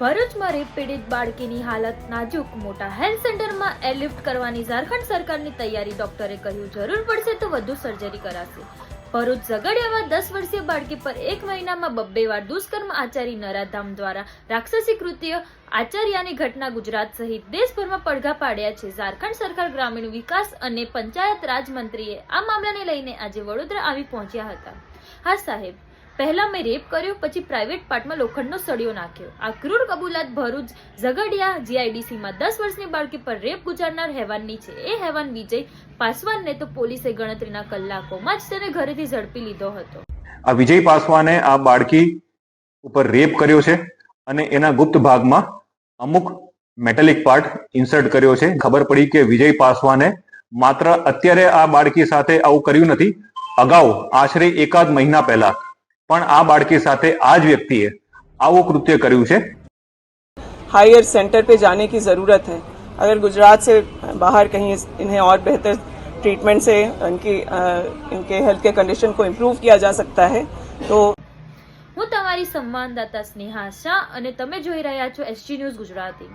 ભરૂચમાં રેપ પીડિત બાળકીની હાલત નાજુક. મોટા હેલ્થ સેન્ટરમાં એરલિફ્ટ કરવાની ઝારખંડ સરકારની તૈયારી ડોક્ટરે કહ્યું, જરૂર પડશે તો વધુ સર્જરી કરાશે. ભરૂચ ઝઘડિયામાં દસ વર્ષીય બાળકી પર એક મહિનામાં બબ્બે વાર દુષ્કર્મ આચારી નરાધામ દ્વારા રાક્ષસી કૃત્ય આચાર્યાની ઘટના ગુજરાત સહિત દેશભરમાં પડઘા પાડ્યા છે. ઝારખંડ સરકાર ગ્રામીણ વિકાસ અને પંચાયત રાજ મંત્રીએ આ મામલાને લઈને આજે વડોદરા આવી પહોંચ્યા હતા. હા સાહેબ પહેલા મેં રેપ કર્યો, પછી પ્રાઇવેટ પાર્ટમાં લોખંડનો સળિયો નાખ્યો. આ ક્રૂર કબૂલાત ભરૂચ, ઝઘડિયા જીઆઈડીસીમાં દસ વર્ષની બાળકી પર રેપ ગુજારનાર હેવાનની છે. એ હેવાન વિજય પાસવાનને તો પોલીસે ગણતરીના કલાકોમાં જ તેને ઘરેથી ઝડપી લીધો હતો. આ વિજય પાસવાને આ બાળકી ઉપર રેપ કર્યો છે અને એના ગુપ્ત ભાગમાં અમુક મેટેલિક પાર્ટ ઇન્સર્ટ કર્યો છે. ખબર પડી કે વિજય પાસવાને માત્ર અત્યારે આ બાળકી સાથે આવું કર્યું નથી. અગાઉ આશરે એકાદ મહિના પહેલા પણ આ બાળકી સાથે આ જ વ્યક્તિએ આવું કૃત્ય કર્યું છે हायर सेंटर पे जाने की ज़रूरत है अगर गुजरात से बाहर कहीं इस- इन्हें और बेहतर ट्रीटमेंट से इनकी अ, इनके हेल्थ के कंडीशन को इम्प्रूव किया जा सकता है तो હું તમારી સંવાદદાતા સ્નેહા શાહ અને તમે જોઈ રહ્યા છો એસજી ન્યૂઝ ગુજરાતી